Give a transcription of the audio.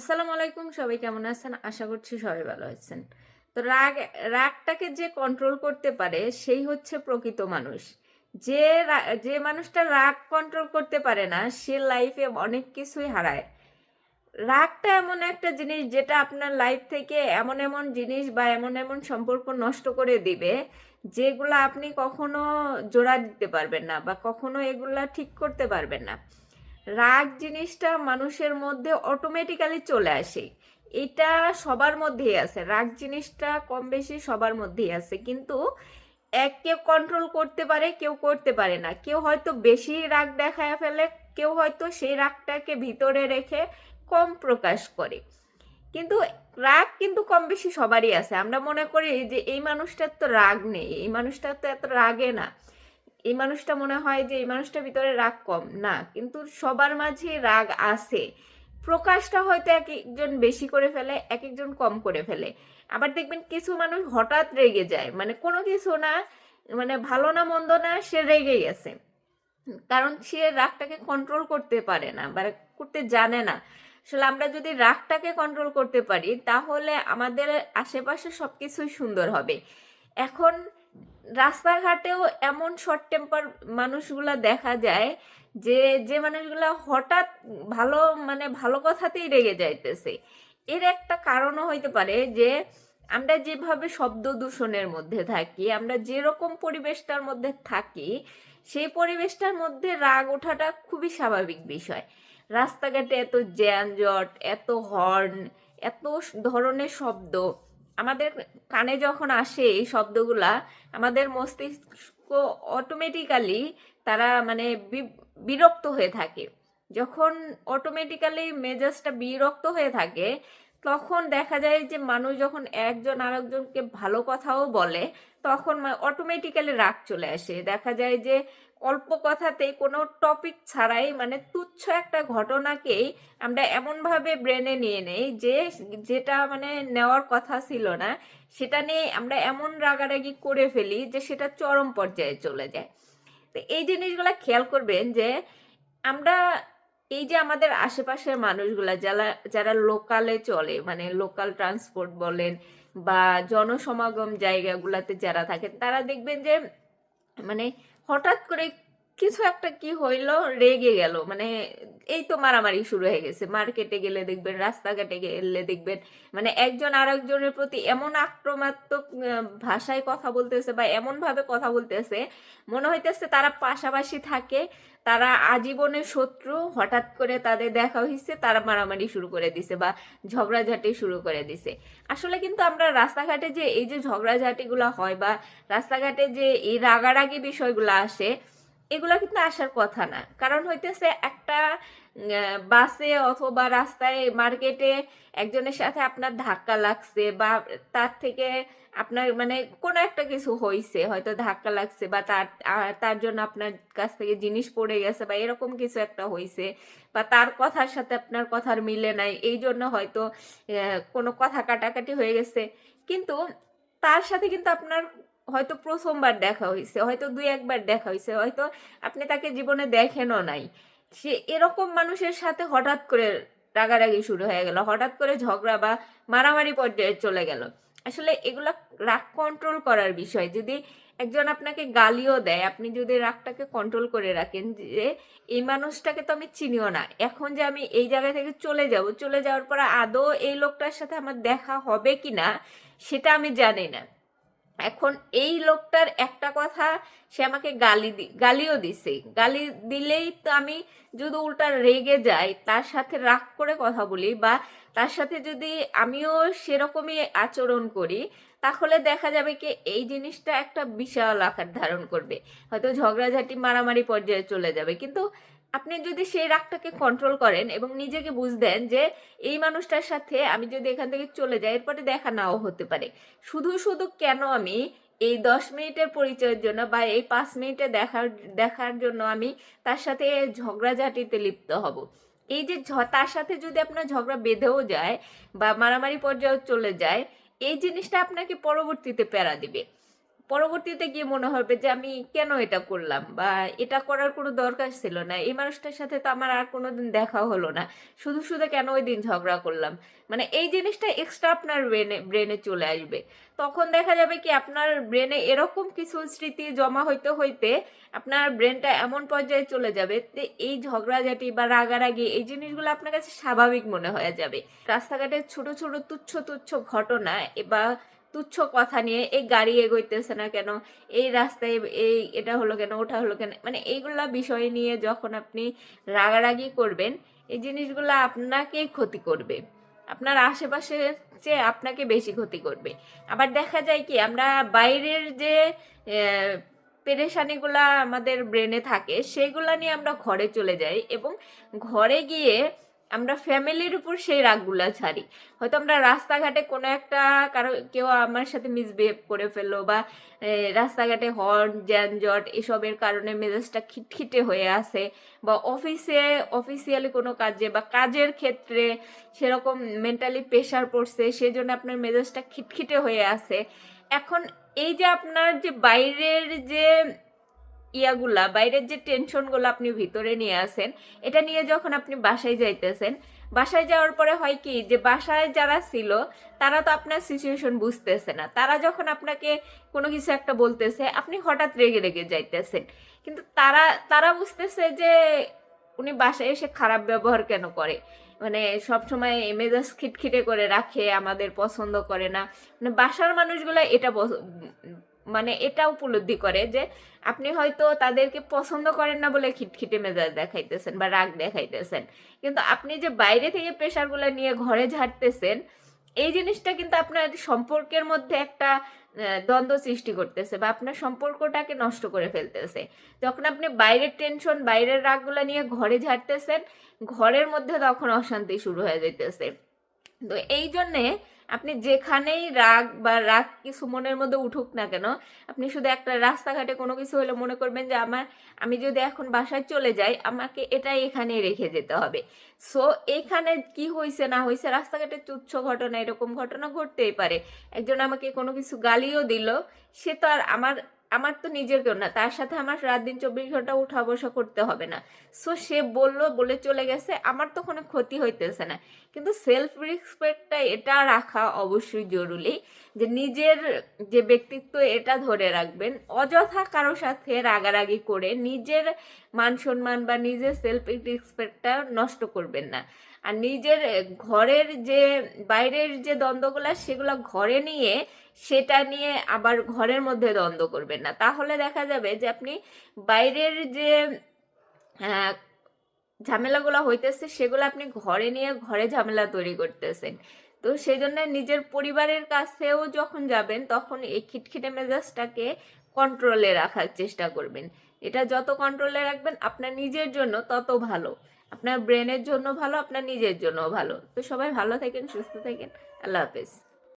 আসসালামু আলাইকুম, সবাই কেমন আছেন? আশা করছি সবাই ভালো আছেন। তো রাগ, রাগটাকে যে কন্ট্রোল করতে পারে, সেই হচ্ছে প্রকৃত মানুষ। যে যে মানুষটা রাগ কন্ট্রোল করতে পারে না, সে লাইফে অনেক কিছুই হারায়। রাগটা এমন একটা জিনিস যেটা আপনার লাইফ থেকে এমন এমন জিনিস বা এমন এমন সম্পর্ক নষ্ট করে দিবে, যেগুলো আপনি কখনো জোড়া দিতে পারবেন না বা কখনো এগুলা ঠিক করতে পারবেন না। রাগ জিনিসটা মানুষের মধ্যে অটোমেটিক্যালি চলে আসে। এটা সবার মধ্যেই আছে। রাগ জিনিসটা কম বেশি সবার মধ্যেই আছে। কিন্তু এক কেউ কন্ট্রোল করতে পারে, কেউ করতে পারে না। কেউ হয়তো বেশি রাগ দেখায় ফেলে, কেউ হয়তো সেই রাগটাকে ভিতরে রেখে কম প্রকাশ করে। কিন্তু রাগ কিন্তু কম বেশি সবারই আছে। আমরা মনে করি যে, এই মানুষটার তো রাগ নেই, এই মানুষটার তো এত রাগে না। এই মানুষটা মনে হয় যে এই মানুষটার ভিতরে রাগ কম। না, কিন্তু সবার মাঝে রাগ আছে। প্রকাশটা হয়তো এক একজন বেশি করে ফেলে এক একজন কম করে ফেলে। আবার দেখবেন কিছু মানুষ হঠাৎ রেগে যায়। মানে কোনো কিছু না মানে ভালো না, মন্দ না, সে রেগে গেছে। কারণ সে রাগটাকে কন্ট্রোল করতে পারে না বা করতে জানে না। আসলে আমরা যদি রাগটাকে কন্ট্রোল করতে পারি, তাহলে আমাদের আশেপাশে সব কিছুই সুন্দর হবে। এখন রাস্তাঘাটেও এমন শর্ট টেম্পার মানুষগুলা দেখা যায় যে যে মানুষগুলা হঠাৎ ভালো মানে ভালো কথাতেই রেগে যাইতেছে। এর একটা কারণও হইতে পারে যে, আমরা যেভাবে শব্দ দূষণের মধ্যে থাকি, আমরা যেরকম পরিবেশটার মধ্যে থাকি, সেই পরিবেশটার মধ্যে রাগ ওঠাটা খুবই স্বাভাবিক বিষয়। রাস্তাঘাটে এত যানজট, এত হর্ন এত ধরনের শব্দ আমাদের কানে যখন আসে এই শব্দগুলা, আমাদের মস্তিষ্ক অটোমেটিক্যালি তারা মানে বিরক্ত হয়ে থাকে। যখন অটোমেটিক্যালি মেজাজটা বিরক্ত হয়ে থাকে, তখন দেখা যায় যে মানুষ যখন একজন আরেকজনকে ভালো কথাও বলে, তখন অটোমেটিক্যালি রাগ চলে আসে। দেখা যায় যে অল্প কথাতেই কোনো টপিক ছাড়াই মানে তুচ্ছ একটা ঘটনাকেই আমরা এমনভাবে ব্রেনে নিয়ে নেই যে, যেটা মানে নেওয়ার কথা ছিল না, সেটা নিয়ে আমরা এমন রাগারাগি করে ফেলি যে সেটা চরম পর্যায়ে চলে যায়। তো এই জিনিসগুলো খেয়াল করবেন যে, আমরা এই যে আমাদের আশেপাশের মানুষগুলা যারা যারা লোকালে চলে মানে লোকাল ট্রান্সপোর্ট বলেন বা জনসমাগম জায়গাগুলোতে যারা থাকেন তারা দেখবেন যে মানে হঠাৎ করে কিছু একটা কি হইল, রেগে গেল। মানে এই তো মারামারি শুরু হয়ে গেছে। মার্কেটে গেলে দেখবেন, রাস্তাঘাটে গেলে দেখবেন মানে একজন আরেকজনের প্রতি এমন আক্রমাত্মক ভাষায় কথা বলতেছে বা এমন ভাবে কথা বলতেছে, মনে হইতেছে তারা পাশাপাশি থাকে, তারা আজীবনের শত্রু, হঠাৎ করে তাদের দেখা হয়েছে তারা মারামারি শুরু করে দিছে বা ঝগড়াঝাটি শুরু করে দিছে। আসলে কিন্তু আমরা রাস্তাঘাটে যে এই যে ঝগড়াঝাটিগুলো হয় বা রাস্তাঘাটে যে এই রাগারাগি বিষয়গুলো আসে এগুলো কিন্তু আসার কথা না। কারণ হইতেছে একটা বাসে অথবা রাস্তায় মার্কেটে একজনের সাথে আপনার ধাক্কা লাগছে বা তার থেকে আপনার মানে কোনো একটা কিছু হয়েছে হয়তো ধাক্কা লাগছে বা তার তার জন্য আপনার কাছ থেকে জিনিস পড়ে গেছে বা এরকম কিছু একটা হয়েছে বা তার কথার সাথে আপনার কথার মিলে নাই, এই জন্য হয়তো কোনো কথা কাটাকাটি হয়ে গেছে। কিন্তু তার সাথে কিন্তু আপনার হয়তো প্রথমবার দেখা হয়েছে হয়তো দুই একবার দেখা হয়েছে হয়তো আপনি তাকে জীবনে দেখেনও নাই। সে এরকম মানুষের সাথে হঠাৎ করে রাগারাগি শুরু হয়ে গেল, হঠাৎ করে ঝগড়া বা মারামারি পর্যায়ে চলে গেল। আসলে এগুলা রাগ কন্ট্রোল করার বিষয়। যদি একজন আপনাকে গালিও দেয়, আপনি যদি রাগটাকে কন্ট্রোল করে রাখেন যে, এই মানুষটাকে তো আমি চিনিও না, এখন যে আমি এই জায়গা থেকে চলে যাব, চলে যাওয়ার পর আদৌ এই লোকটার সাথে আমার দেখা হবে কি না সেটা আমি জানি না। এখন এই লোকটার একটা কথা সে আমাকে গালি গালিও দিছে। গালি দিলেই তো আমি যদি উল্টা রেগে যাই, তার সাথে রাগ করে কথা বলি বা তার সাথে যদি আমিও সেরকমই আচরণ করি, তাহলে দেখা যাবে কি এই জিনিসটা একটা বিশাল আকার ধারণ করবে। হয়তো ঝগড়াঝাটি, মারামারি পর্যায়ে চলে যাবে। কিন্তু আপনি যদি সেই রাগটাকে কন্ট্রোল করেন এবং নিজেকে বুঝদেন যে এই মানুষটার সাথে আমি যদি এখান থেকে চলে যাই, এরপরে দেখা নাও হতে পারে। শুধু শুধু কেন আমি এই দশ মিনিটের পরিচয়ের জন্য বা এই পাঁচ মিনিটে দেখার দেখার জন্য আমি তার সাথে ঝগড়াঝাটিতে লিপ্ত হব? এই যে তার সাথে যদি আপনার ঝগড়া বেঁধেও যায় বা মারামারি পর্যায়েও চলে যায়, এই জিনিসটা আপনাকে পরবর্তীতে প্যারা দিবে। পরবর্তীতে গিয়ে মনে হবে যে আমি কেন এটা করলাম বা এটা করার কোনো দরকার ছিল না। এই মানুষটার সাথে তো আমার আর কোনোদিন দেখা হলো না। শুধু শুধু কেন ওই দিন ঝগড়া করলাম? মানে এই জিনিসটা এক্সট্রা আপনার ব্রেনে ব্রেনে চলে আসবে। তখন দেখা যাবে কি আপনার ব্রেনে এরকম কিছু স্মৃতি জমা হইতে হইতে আপনার ব্রেনটা এমন পর্যায়ে চলে যাবে যে এই ঝগড়াঝাটি বা রাগারাগি এই জিনিসগুলো আপনার কাছে স্বাভাবিক মনে হয়ে যাবে। রাস্তাঘাটে ছোট ছোট তুচ্ছ তুচ্ছ ঘটনা বা তুচ্ছ কথা নিয়ে, এই গাড়ি এগোইতেছে না কেন? এই রাস্তায় এই এটা হলো কেন? ওটা হলো কেন? মানে এইগুলা বিষয় নিয়ে যখন আপনি রাগারাগি করবেন, এই জিনিসগুলো আপনাকেই ক্ষতি করবে। আপনার আশেপাশের চেয়ে আপনাকে বেশি ক্ষতি করবে। আবার দেখা যায় কি, আমরা বাইরের যে পেরেশানিগুলা আমাদের ব্রেনে থাকে, সেগুলা নিয়ে আমরা ঘরে চলে যাই এবং ঘরে গিয়ে আমরা ফ্যামিলির উপর সেই রাগগুলা ছাড়ি। হয়তো আমরা রাস্তাঘাটে কোনো একটা কারও, কেউ আমার সাথে মিসবিহেভ করে ফেলল বা রাস্তাঘাটে হর্ন, যানজট এসবের কারণে মেজাজটা খিটখিটে হয়ে আসে বা অফিসে, অফিসিয়ালি কোনো কাজে বা কাজের ক্ষেত্রে সেরকম মেন্টালি প্রেশার পড়ছে সেজন্য আপনার মেজাজটা খিটখিটে হয়ে আসে এখন এই যে আপনার যে বাইরের যে ইয়াগুলা, বাইরের যে টেনশনগুলো আপনি ভিতরে নিয়ে আসেন, এটা নিয়ে যখন আপনি বাসায় যাইতেছেন, বাসায় যাওয়ার পরে হয় কি যে বাসায় যারা ছিল, তারা তো আপনার সিচুয়েশন বুঝতেছে না। তারা যখন আপনাকে কোনো কিছু একটা বলতেছে, আপনি হঠাৎ রেগে রেগে যাইতেছেন। কিন্তু তারা তারা বুঝতেছে যে উনি বাসায় এসে খারাপ ব্যবহার কেন করে? মানে সবসময় মেজাজ খিটখিটে করে রাখে, আমাদের পছন্দ করে না। মানে বাসার মানুষগুলো এটা মানে এটা উপলব্ধি করে যে আপনি হয়তো তাদেরকে পছন্দ করেন না বলে খিটখিটে মেজাজ দেখাইতেছেন বা রাগ দেখাইতেছেন। কিন্তু আপনি যে বাইরে থেকে প্রেশারগুলো নিয়ে ঘরে ঝাড়তেছেন, এই জিনিসটা কিন্তু আপনার সম্পর্কের মধ্যে একটা দ্বন্দ্ব সৃষ্টি করতেছে বা আপনার সম্পর্কটাকে নষ্ট করে ফেলতেছে। যখন আপনি বাইরের টেনশন বাইরের রাগগুলো নিয়ে ঘরে ঝাড়তেছেন, ঘরের মধ্যে তখন অশান্তি শুরু হয়ে যাইতেছে। তো এই জন্যে আপনি যেখানেই রাগ বা রাগ কিছু মনের মধ্যে উঠুক না কেন, আপনি শুধু একটা রাস্তাঘাটে কোনো কিছু হলে মনে করবেন যে আমার, আমি যদি এখন বাসায় চলে যাই, আমাকে এটা এখানে রেখে যেতে হবে। সো এখানে কি হয়েছে না হয়েছে রাস্তাঘাটে তুচ্ছ ঘটনা, এরকম ঘটনা ঘটতেই পারে। একজন আমাকে কোনো কিছু গালিও দিল, সে তো আর আমার আমার তো নিজের কেউ না, তার সাথে আমার রাত দিন চব্বিশ ঘণ্টা উঠা বসা করতে হবে না। সো সে বলল, বলে চলে গেছে, আমার তো কোনো ক্ষতি হইতেছে না। কিন্তু সেলফ রেসপেক্টটা এটা রাখা অবশ্যই জরুরি, যে নিজের যে ব্যক্তিত্ব, এটা ধরে রাখবেন। অযথা কারও সাথে রাগারাগি করে নিজের মান সম্মান বা নিজের সেলফ রেসপেক্টটা নষ্ট করবেন না। আর নিজের ঘরের যে, বাইরের যে দ্বন্দ্বগুলা সেগুলো ঘরে নিয়ে সেটা নিয়ে আবার ঘরের মধ্যে দ্বন্দ্ব করবেন না। তাহলে দেখা যাবে যে আপনি বাইরের যে ঝামেলাগুলো হইতেছে সেগুলো আপনি ঘরে নিয়ে ঘরে ঝামেলা তৈরি করতেছেন। তো সেই জন্য নিজের পরিবারের কাছেও যখন যাবেন তখন এই খিটখিটে মেজাজটাকে কন্ট্রোলে রাখার চেষ্টা করবেন। এটা যত কন্ট্রোলে রাখবেন আপনার নিজের জন্য তত ভালো। আপনার ব্রেনের জন্য ভালো, আপনার নিজের জন্য ভালো। তো সবাই ভালো থাকেন, সুস্থ থাকেন। আল্লাহ হাফেজ।